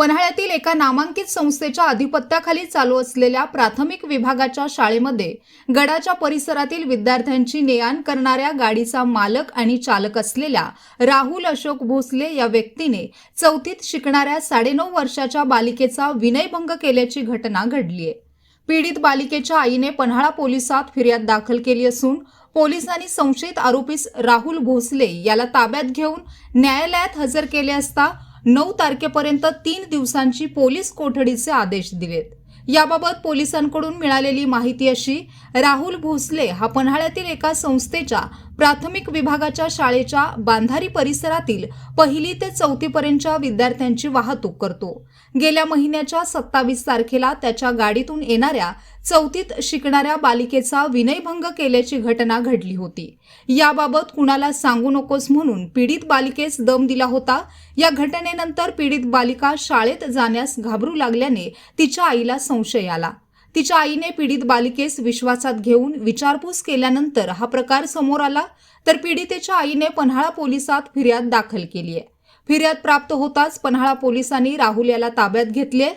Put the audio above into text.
पन्हाळ्यातील एका नामांकित संस्थेच्या अधिपत्याखाली चालू असलेल्या प्राथमिक विभागाच्या शाळेमध्ये गडाच्या परिसरातील विद्यार्थ्यांची ने आण करणाऱ्या गाडीचा मालक आणि चालक असलेल्या राहुल अशोक भोसले या व्यक्तीने चौथीत शिकणाऱ्या साडेनऊ वर्षाच्या बालिकेचा विनयभंग केल्याची घटना घडली आहे. पीडित बालिकेच्या आईने पन्हाळा पोलिसात फिर्याद दाखल केली असून पोलिसांनी संशयित आरोपीस राहुल भोसले याला ताब्यात घेऊन न्यायालयात हजर केले असता नऊ तारखेपर्यंत तीन दिवसांची पोलीस कोठडीचे आदेश दिलेत. याबाबत पोलिसांकडून मिळालेली माहिती अशी राहुल भोसले हा पन्हाळ्यातील एका संस्थेच्या प्राथमिक विभागाच्या शाळेच्या बांधारी परिसरातील पहिली ते चौथीपर्यंतच्या विद्यार्थ्यांची वाहतूक करतो. गेल्या महिन्याच्या सत्तावीस तारखेला त्याच्या गाडीतून येणाऱ्या चौथीत शिकणाऱ्या बालिकेचा विनयभंग केल्याची घटना घडली होती. याबाबत कुणाला सांगू नकोस म्हणून पीडित बालिकेस दम दिला होता. या घटनेनंतर पीडित बालिका शाळेत जाण्यास घाबरू लागल्याने तिच्या आईला संशय आला. तिच्या आईने पीडित बालिकेस विश्वासात घेऊन विचारपूस केल्यानंतर हा प्रकार समोर आला तर पीडितेच्या आईने पन्हाळा पोलिसात फिर्याद दाखल केली आहे. फिर्याद प्राप्त होताच पन्हाळा पोलिसांनी राहुल याला ताब्यात घेतले